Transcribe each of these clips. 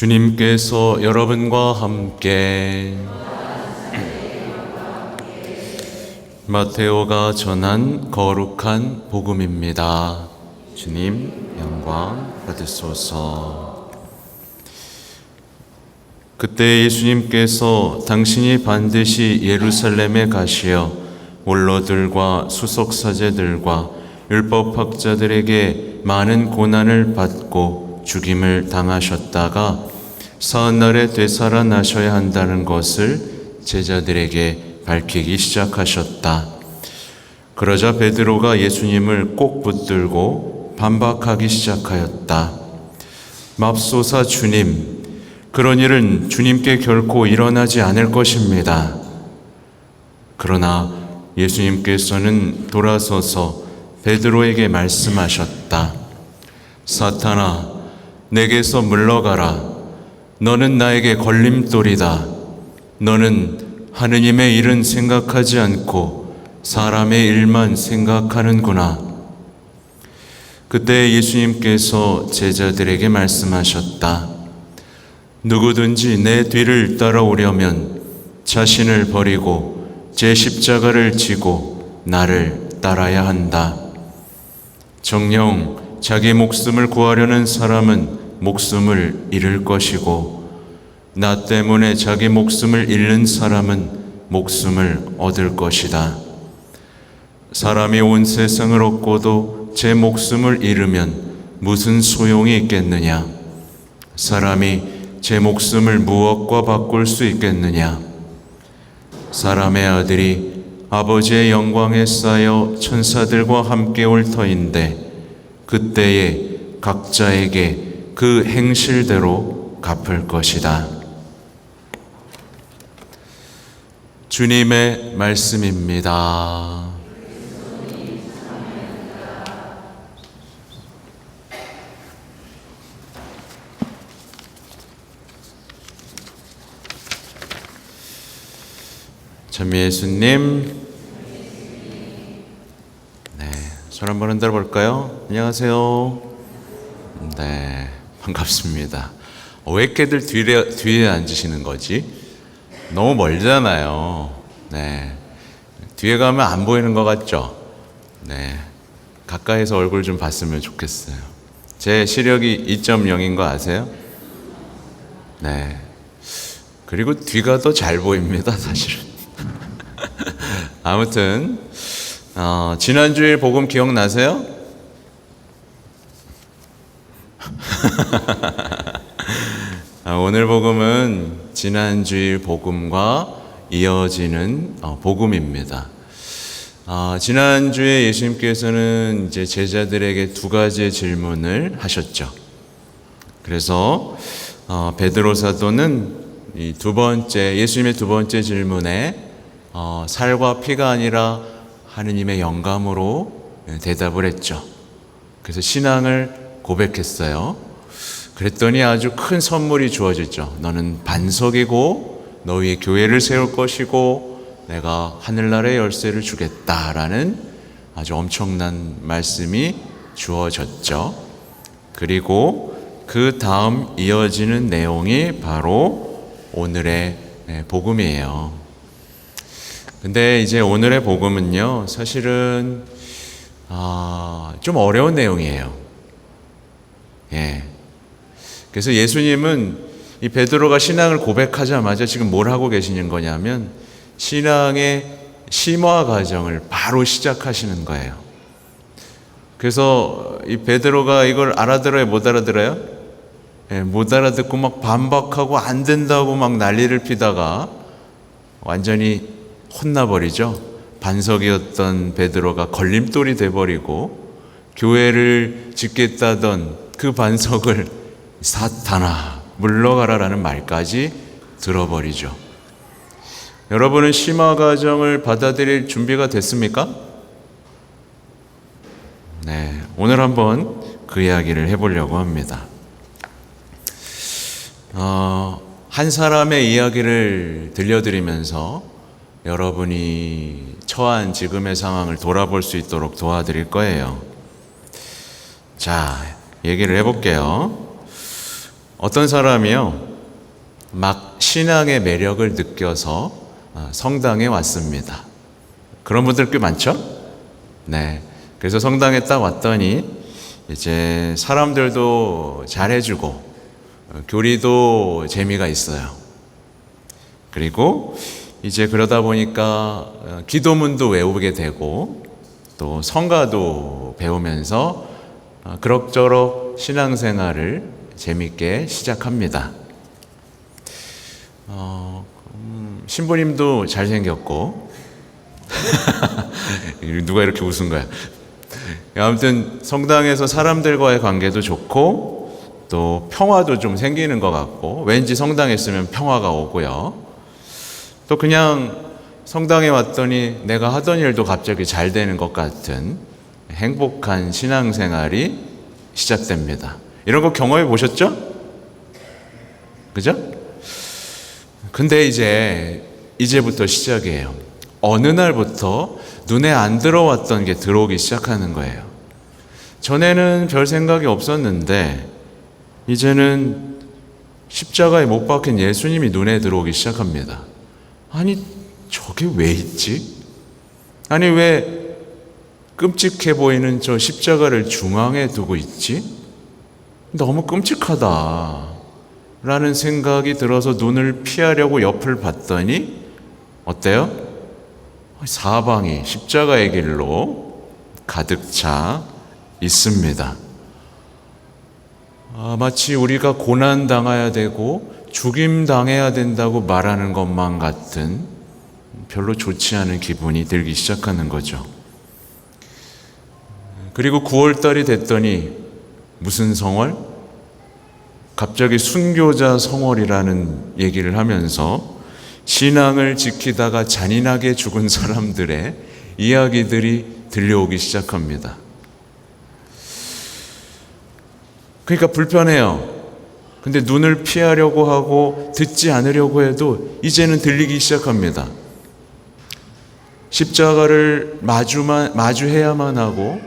주님께서 여러분과 함께 마테오가 전한 거룩한 복음입니다. 주님 영광 받으소서. 그때 예수님께서 당신이 반드시 예루살렘에 가시어 원로들과 수석 사제들과 율법학자들에게 많은 고난을 받고 죽임을 당하셨다가 사흘날에 되살아나셔야 한다는 것을 제자들에게 밝히기 시작하셨다. 그러자 베드로가 예수님을 꼭 붙들고 반박하기 시작하였다. 맙소사 주님, 그런 일은 주님께 결코 일어나지 않을 것입니다. 그러나 예수님께서는 돌아서서 베드로에게 말씀하셨다. 사탄아, 내게서 물러가라. 너는 나에게 걸림돌이다. 너는 하느님의 일은 생각하지 않고 사람의 일만 생각하는구나. 그때 예수님께서 제자들에게 말씀하셨다. 누구든지 내 뒤를 따라오려면 자신을 버리고 제 십자가를 지고 나를 따라야 한다. 정녕 자기 목숨을 구하려는 사람은 목숨을 잃을 것이고 나 때문에 자기 목숨을 잃는 사람은 목숨을 얻을 것이다. 사람이 온 세상을 얻고도 제 목숨을 잃으면 무슨 소용이 있겠느냐? 사람이 제 목숨을 무엇과 바꿀 수 있겠느냐? 사람의 아들이 아버지의 영광에 쌓여 천사들과 함께 올 터인데 그때에 각자에게 그 행실대로 갚을 것이다. 주님의 말씀입니다. 참 예수님, 네, 손 한번 흔들어 볼까요? 안녕하세요. 네, 반갑습니다. 어, 왜 이렇게들 뒤에, 뒤에 앉으시는 거지? 너무 멀잖아요. 네, 뒤에 가면 안 보이는 것 같죠? 네, 가까이서 얼굴 좀 봤으면 좋겠어요. 제 시력이 2.0인 거 아세요? 네. 그리고 뒤가 더 잘 보입니다, 사실은. 아무튼 어, 지난주일 복음 기억나세요? 아, 오늘 복음은 지난주일 복음과 이어지는 어, 복음입니다. 아, 지난주에 예수님께서는 이제 제자들에게 두 가지의 질문을 하셨죠. 그래서 어, 베드로 사도는 이 두 번째 예수님의 두 번째 질문에 어, 살과 피가 아니라 하느님의 영감으로 대답을 했죠. 그래서 신앙을 고백했어요. 그랬더니 아주 큰 선물이 주어졌죠. 너는 반석이고 너희의 교회를 세울 것이고 내가 하늘나라의 열쇠를 주겠다라는 아주 엄청난 말씀이 주어졌죠. 그리고 그 다음 이어지는 내용이 바로 오늘의 복음이에요. 근데 이제 오늘의 복음은요, 사실은 아, 좀 어려운 내용이에요. 예. 그래서 예수님은 이 베드로가 신앙을 고백하자마자 지금 뭘 하고 계시는 거냐면 신앙의 심화 과정을 바로 시작하시는 거예요. 그래서 이 베드로가 이걸 알아들어요, 못 알아들어요? 예, 못 알아듣고 막 반박하고 안 된다고 막 난리를 피다가 완전히 혼나버리죠. 반석이었던 베드로가 걸림돌이 돼버리고 교회를 짓겠다던 그 반석을 사탄아 물러가라라는 말까지 들어버리죠. 여러분은 심화 과정을 받아들일 준비가 됐습니까? 네, 오늘 한번 그 이야기를 해보려고 합니다. 어, 한 사람의 이야기를 들려드리면서 여러분이 처한 지금의 상황을 돌아볼 수 있도록 도와드릴 거예요. 자, 얘기를 해볼게요. 어떤 사람이요, 막 신앙의 매력을 느껴서 어, 성당에 왔습니다. 그런 분들 꽤 많죠? 네. 그래서 성당에 딱 왔더니 이제 사람들도 잘해주고 어, 교리도 재미가 있어요. 그리고 이제 그러다 보니까 어, 기도문도 외우게 되고 또 성가도 배우면서 어, 그럭저럭 신앙생활을 재밌게 시작합니다. 어, 음, 신부님도 잘생겼고 누가 이렇게 웃은 거야? 아무튼 성당에서 사람들과의 관계도 좋고 또 평화도 좀 생기는 것 같고 왠지 성당에 있으면 평화가 오고요. 또 그냥 성당에 왔더니 내가 하던 일도 갑자기 잘 되는 것 같은 행복한 신앙생활이 시작됩니다. 이런 거 경험해 보셨죠? 그죠? 근데 이제 이제부터 시작이에요. 어느 날부터 눈에 안 들어왔던 게 들어오기 시작하는 거예요. 전에는 별 생각이 없었는데 이제는 십자가에 못 박힌 예수님이 눈에 들어오기 시작합니다. 아니 저게 왜 있지? 아니 왜 끔찍해 보이는 저 십자가를 중앙에 두고 있지? 너무 끔찍하다. 라는 생각이 들어서 눈을 피하려고 옆을 봤더니 어때요? 사방이 십자가의 길로 가득 차 있습니다. 아, 마치 우리가 고난 당해야 되고 죽임 당해야 된다고 말하는 것만 같은 별로 좋지 않은 기분이 들기 시작하는 거죠. 그리고 9월 달이 됐더니 무슨 성월? 갑자기 순교자 성월이라는 얘기를 하면서 신앙을 지키다가 잔인하게 죽은 사람들의 이야기들이 들려오기 시작합니다. 그러니까 불편해요. 근데 눈을 피하려고 하고 듣지 않으려고 해도 이제는 들리기 시작합니다. 십자가를 마주만, 마주해야만 하고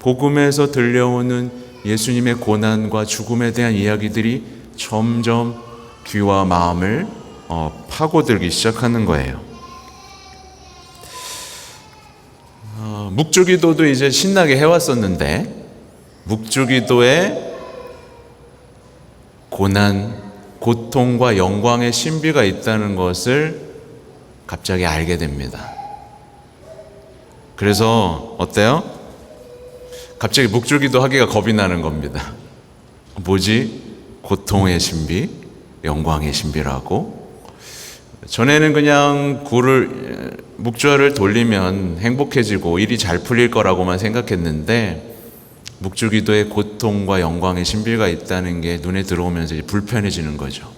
복음에서 들려오는 예수님의 고난과 죽음에 대한 이야기들이 점점 귀와 마음을 어, 파고들기 시작하는 거예요. 어, 묵주기도도 이제 신나게 해왔었는데 묵주기도에 고난, 고통과 영광의 신비가 있다는 것을 갑자기 알게 됩니다. 그래서 어때요? 갑자기 묵주기도 하기가 겁이 나는 겁니다. 뭐지? 고통의 신비, 영광의 신비라고? 전에는 그냥 굴을 묵주를 돌리면 행복해지고 일이 잘 풀릴 거라고만 생각했는데 묵주기도에 고통과 영광의 신비가 있다는 게 눈에 들어오면서 불편해지는 거죠.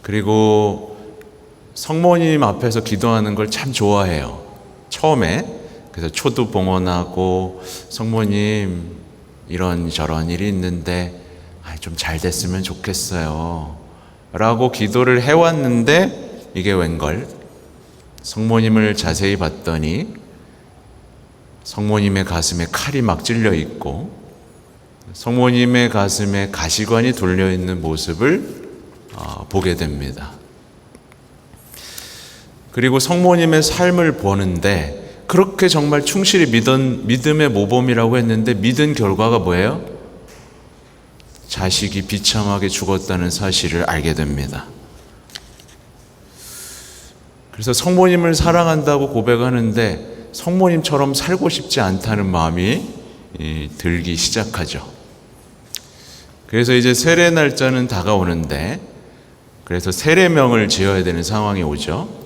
그리고 성모님 앞에서 기도하는 걸 참 좋아해요. 처음에 그래서 초도 봉헌하고 성모님 이런 저런 일이 있는데 좀 잘 됐으면 좋겠어요. 라고 기도를 해왔는데 이게 웬걸? 성모님을 자세히 봤더니 성모님의 가슴에 칼이 막 찔려 있고 성모님의 가슴에 가시관이 돌려 있는 모습을 어, 보게 됩니다. 그리고 성모님의 삶을 보는데 그렇게 정말 충실히 믿은 믿음의 모범이라고 했는데 믿은 결과가 뭐예요? 자식이 비참하게 죽었다는 사실을 알게 됩니다. 그래서 성모님을 사랑한다고 고백하는데 성모님처럼 살고 싶지 않다는 마음이 들기 시작하죠. 그래서 이제 세례 날짜는 다가오는데 그래서 세례명을 지어야 되는 상황이 오죠.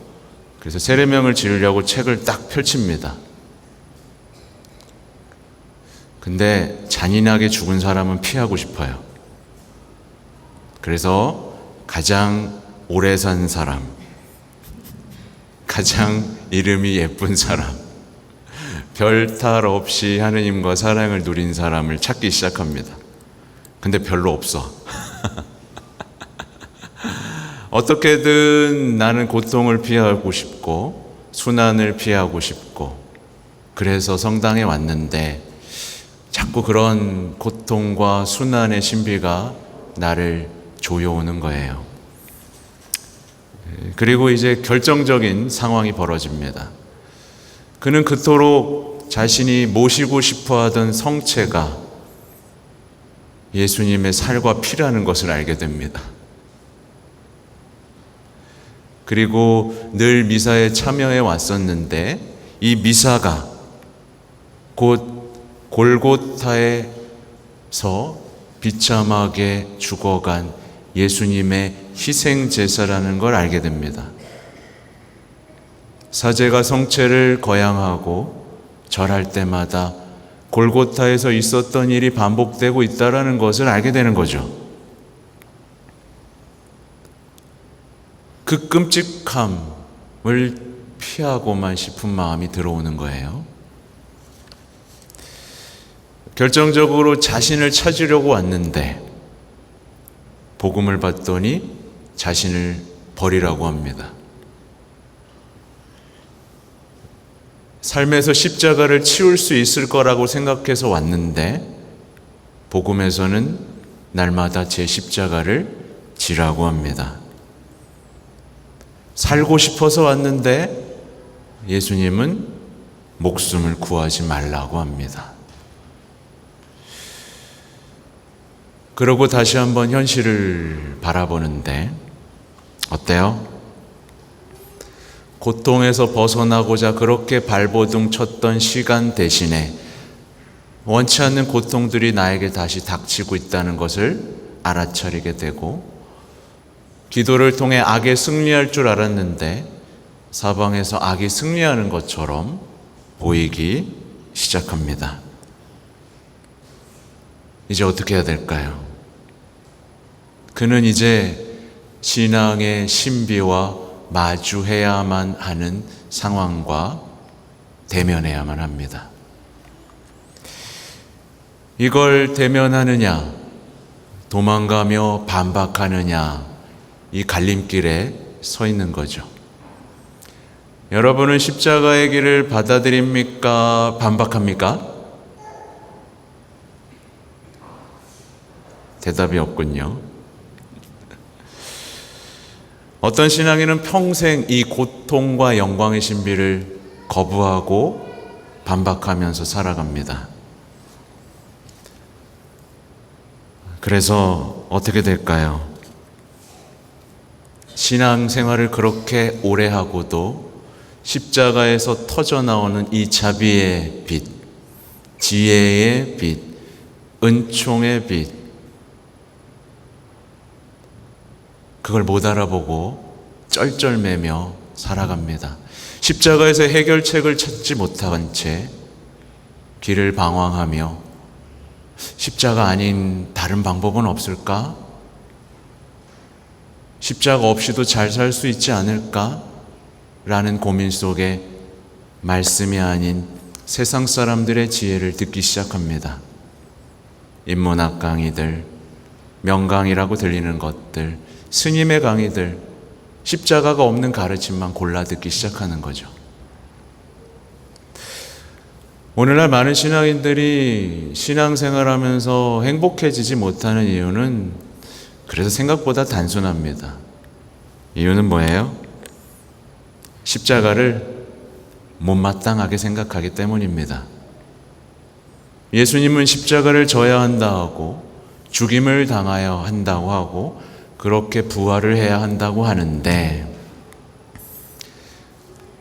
그래서 세례명을 지으려고 책을 딱 펼칩니다. 근데 잔인하게 죽은 사람은 피하고 싶어요. 그래서 가장 오래 산 사람, 가장 이름이 예쁜 사람, 별 탈 없이 하느님과 사랑을 누린 사람을 찾기 시작합니다. 근데 별로 없어. 어떻게든 나는 고통을 피하고 싶고, 순환을 피하고 싶고, 그래서 성당에 왔는데, 자꾸 그런 고통과 순환의 신비가 나를 조여오는 거예요. 그리고 이제 결정적인 상황이 벌어집니다. 그는 그토록 자신이 모시고 싶어 하던 성체가 예수님의 살과 피라는 것을 알게 됩니다. 그리고 늘 미사에 참여해 왔었는데 이 미사가 곧 골고타에서 비참하게 죽어간 예수님의 희생 제사라는 걸 알게 됩니다. 사제가 성체를 거양하고 절할 때마다 골고타에서 있었던 일이 반복되고 있다라는 것을 알게 되는 거죠. 그 끔찍함을 피하고만 싶은 마음이 들어오는 거예요. 결정적으로 자신을 찾으려고 왔는데 복음을 받더니 자신을 버리라고 합니다. 삶에서 십자가를 치울 수 있을 거라고 생각해서 왔는데 복음에서는 날마다 제 십자가를 지라고 합니다. 살고 싶어서 왔는데 예수님은 목숨을 구하지 말라고 합니다. 그러고 다시 한번 현실을 바라보는데 어때요? 고통에서 벗어나고자 그렇게 발버둥 쳤던 시간 대신에 원치 않는 고통들이 나에게 다시 닥치고 있다는 것을 알아차리게 되고 기도를 통해 악에 승리할 줄 알았는데 사방에서 악이 승리하는 것처럼 보이기 시작합니다. 이제 어떻게 해야 될까요? 그는 이제 신앙의 신비와 마주해야만 하는 상황과 대면해야만 합니다. 이걸 대면하느냐, 도망가며 반박하느냐, 이 갈림길에 서 있는 거죠. 여러분은 십자가의 길을 받아들입니까? 반박합니까? 대답이 없군요. 어떤 신앙인은 평생 이 고통과 영광의 신비를 거부하고 반박하면서 살아갑니다. 그래서 어떻게 될까요? 신앙 생활을 그렇게 오래 하고도 십자가에서 터져 나오는 이 자비의 빛, 지혜의 빛, 은총의 빛, 그걸 못 알아보고 쩔쩔매며 살아갑니다. 십자가에서 해결책을 찾지 못한 채 길을 방황하며 십자가 아닌 다른 방법은 없을까? 십자가 없이도 잘 살 수 있지 않을까? 라는 고민 속에 말씀이 아닌 세상 사람들의 지혜를 듣기 시작합니다. 인문학 강의들, 명강이라고 들리는 것들, 스님의 강의들, 십자가가 없는 가르침만 골라 듣기 시작하는 거죠. 오늘날 많은 신앙인들이 신앙생활 하면서 행복해지지 못하는 이유는 그래서 생각보다 단순합니다. 이유는 뭐예요? 십자가를 못마땅하게 생각하기 때문입니다. 예수님은 십자가를 져야 한다 하고 죽임을 당하여 한다고 하고 그렇게 부활을 해야 한다고 하는데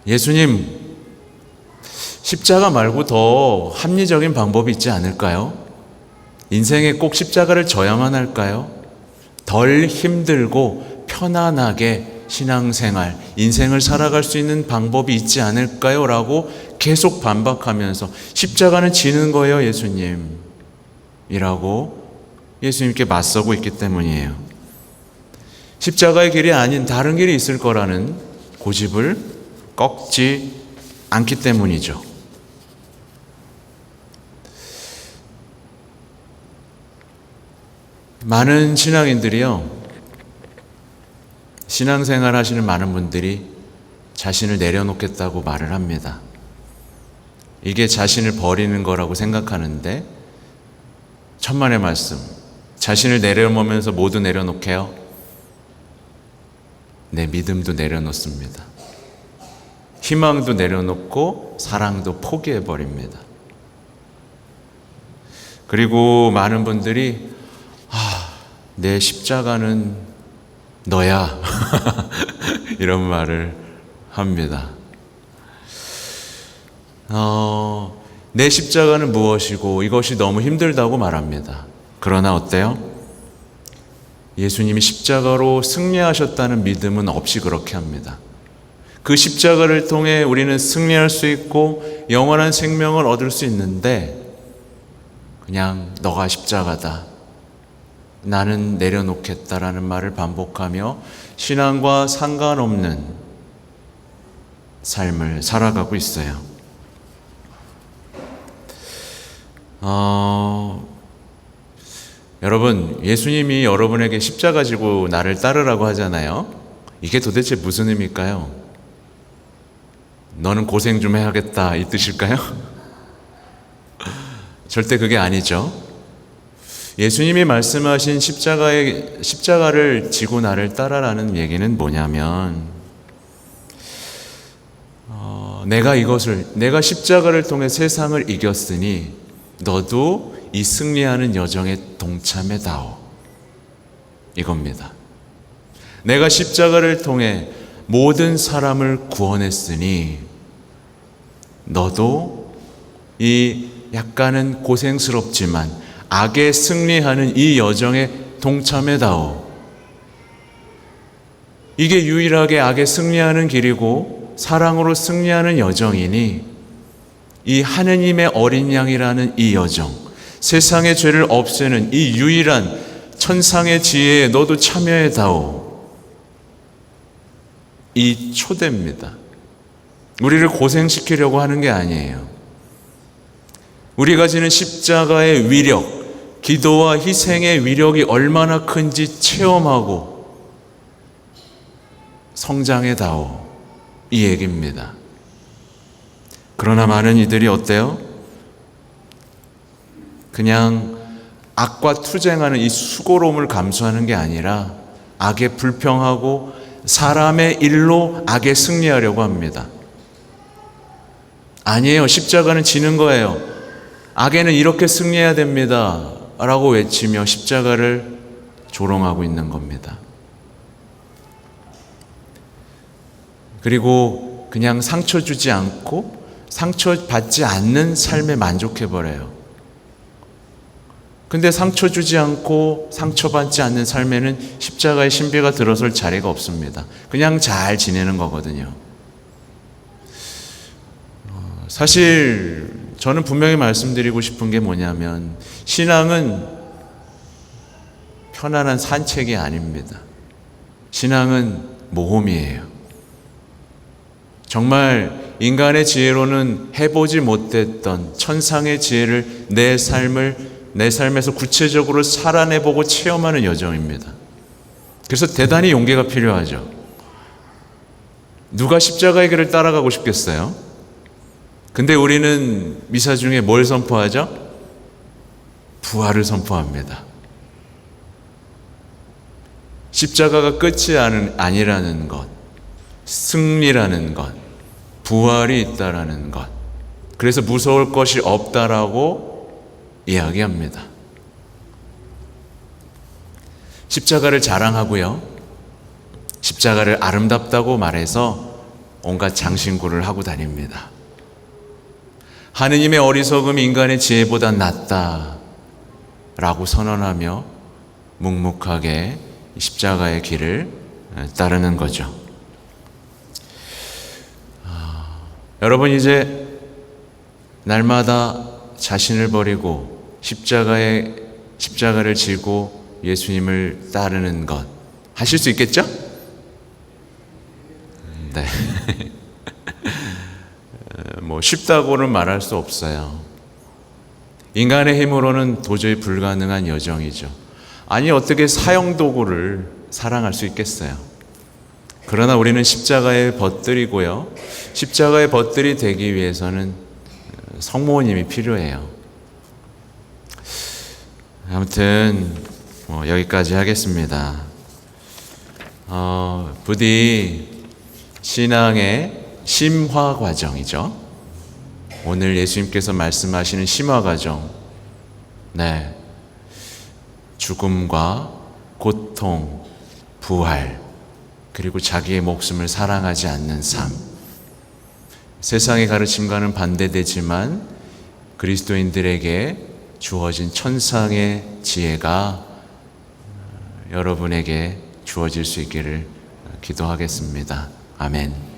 예수님 십자가 말고 더 합리적인 방법이 있지 않을까요? 인생에 꼭 십자가를 져야만 할까요? 덜 힘들고 편안하게 신앙생활, 인생을 살아갈 수 있는 방법이 있지 않을까요? 라고 계속 반박하면서 십자가는 지는 거예요, 예수님. 이라고 예수님께 맞서고 있기 때문이에요. 십자가의 길이 아닌 다른 길이 있을 거라는 고집을 꺾지 않기 때문이죠. 많은 신앙인들이요, 신앙생활 하시는 많은 분들이 자신을 내려놓겠다고 말을 합니다. 이게 자신을 버리는 거라고 생각하는데 천만의 말씀. 자신을 내려놓으면서 모두 내려놓게요. 내 믿음도 내려놓습니다. 희망도 내려놓고 사랑도 포기해 버립니다. 그리고 많은 분들이 아, 내 십자가는 너야. 이런 말을 합니다. 어, 내 십자가는 무엇이고 이것이 너무 힘들다고 말합니다. 그러나 어때요? 예수님이 십자가로 승리하셨다는 믿음은 없이 그렇게 합니다. 그 십자가를 통해 우리는 승리할 수 있고 영원한 생명을 얻을 수 있는데 그냥 너가 십자가다. 나는 내려놓겠다라는 말을 반복하며 신앙과 상관없는 삶을 살아가고 있어요. 어, 여러분, 예수님이 여러분에게 십자가 지고 나를 따르라고 하잖아요. 이게 도대체 무슨 의미일까요? 너는 고생 좀 해야겠다 이 뜻일까요? 절대 그게 아니죠. 예수님이 말씀하신 십자가의 십자가를 지고 나를 따라라는 얘기는 뭐냐면 어, 내가 이것을 내가 십자가를 통해 세상을 이겼으니 너도 이 승리하는 여정에 동참해다오. 이겁니다. 내가 십자가를 통해 모든 사람을 구원했으니 너도 이 약간은 고생스럽지만 악에 승리하는 이 여정에 동참해다오. 이게 유일하게 악에 승리하는 길이고 사랑으로 승리하는 여정이니 이 하느님의 어린 양이라는 이 여정, 세상의 죄를 없애는 이 유일한 천상의 지혜에 너도 참여해다오. 이 초대입니다. 우리를 고생시키려고 하는 게 아니에요. 우리가 지는 십자가의 위력, 기도와 희생의 위력이 얼마나 큰지 체험하고 성장해 다오. 이 얘기입니다. 그러나 많은 이들이 어때요? 그냥 악과 투쟁하는 이 수고로움을 감수하는 게 아니라 악에 불평하고 사람의 일로 악에 승리하려고 합니다. 아니에요. 십자가는 지는 거예요. 악에는 이렇게 승리해야 됩니다. 라고 외치며 십자가를 조롱하고 있는 겁니다. 그리고 그냥 상처 주지 않고 상처 받지 않는 삶에 만족해 버려요. 근데 상처 주지 않고 상처받지 않는 삶에는 십자가의 신비가 들어설 자리가 없습니다. 그냥 잘 지내는 거거든요. 어, 사실 저는 분명히 말씀드리고 싶은 게 뭐냐면 신앙은 편안한 산책이 아닙니다. 신앙은 모험이에요. 정말 인간의 지혜로는 해보지 못했던 천상의 지혜를 내 삶을 내 삶에서 구체적으로 살아내보고 체험하는 여정입니다. 그래서 대단히 용기가 필요하죠. 누가 십자가의 길을 따라가고 싶겠어요? 근데 우리는 미사 중에 뭘 선포하죠? 부활을 선포합니다. 십자가가 끝이 아니라는 것, 승리라는 것, 부활이 있다라는 것. 그래서 무서울 것이 없다라고 이야기합니다. 십자가를 자랑하고요. 십자가를 아름답다고 말해서 온갖 장신구를 하고 다닙니다. 하느님의 어리석음이 인간의 지혜보다 낫다. 라고 선언하며 묵묵하게 십자가의 길을 따르는 거죠. 아, 여러분, 이제 날마다 자신을 버리고 십자가의 십자가를 지고 예수님을 따르는 것 하실 수 있겠죠? 네. 뭐 쉽다고는 말할 수 없어요. 인간의 힘으로는 도저히 불가능한 여정이죠. 아니 어떻게 사형 도구를 사랑할 수 있겠어요? 그러나 우리는 십자가의 벗들이고요. 십자가의 벗들이 되기 위해서는 성모님이 필요해요. 아무튼 뭐 여기까지 하겠습니다. 어, 부디 신앙의 심화 과정이죠. 오늘 예수님께서 말씀하시는 심화 과정. 네. 죽음과 고통, 부활, 그리고 자기의 목숨을 사랑하지 않는 삶. 세상의 가르침과는 반대되지만 그리스도인들에게 주어진 천상의 지혜가 여러분에게 주어질 수 있기를 기도하겠습니다. 아멘.